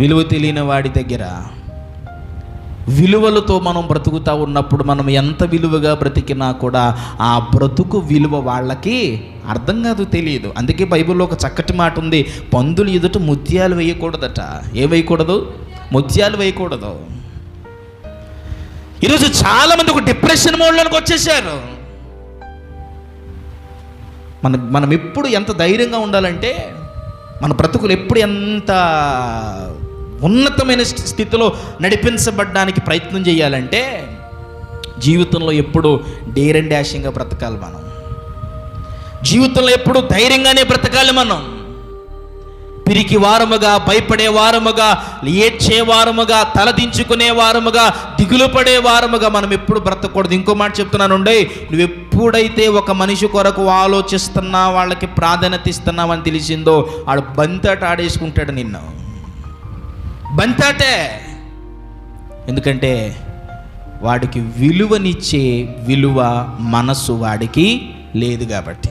విలువ తెలియని వాడి దగ్గర విలువలతో మనం బ్రతుకుతా ఉన్నప్పుడు మనం ఎంత విలువగా బ్రతికినా కూడా ఆ బ్రతుకు విలువ వాళ్ళకి అర్థం కాదు తెలియదు. అందుకే బైబిల్లో ఒక చక్కటి మాట ఉంది. పందులు ఎదుట ముత్యాలు వేయకూడదట. ఏ వేయకూడదు? ముత్యాలు వేయకూడదు. ఈరోజు చాలామంది ఒక డిప్రెషన్ మోడ్లోకి వచ్చేసారు మన మనం ఎప్పుడు ఎంత ధైర్యంగా ఉండాలంటే మన బ్రతుకులు ఎప్పుడు ఎంత ఉన్నతమైన స్థితిలో నడిపించబడ్డానికి ప్రయత్నం చేయాలంటే జీవితంలో ఎప్పుడు డేర్ అండ్ డాషింగ్గా బ్రతకాలి మనం. జీవితంలో ఎప్పుడు ధైర్యంగానే బ్రతకాలి మనం. పిరికి వారముగా భయపడే వారముగా ఏడ్చే వారముగా తలదించుకునే వారముగా దిగులు పడే వారముగా మనం ఎప్పుడు బ్రతకూడదు. ఇంకో మాట చెప్తున్నానుండే నువ్వు ఎప్పుడైతే ఒక మనిషి కొరకు ఆలోచిస్తున్నా వాళ్ళకి ప్రాధాన్యత ఇస్తున్నావని తెలిసిందో ఆడు బంతట ఆడేసుకుంటాడు నిన్ను. బంతాటే. ఎందుకంటే వాడికి విలువనిచ్చే విలువ మనసు వాడికి లేదు కాబట్టి.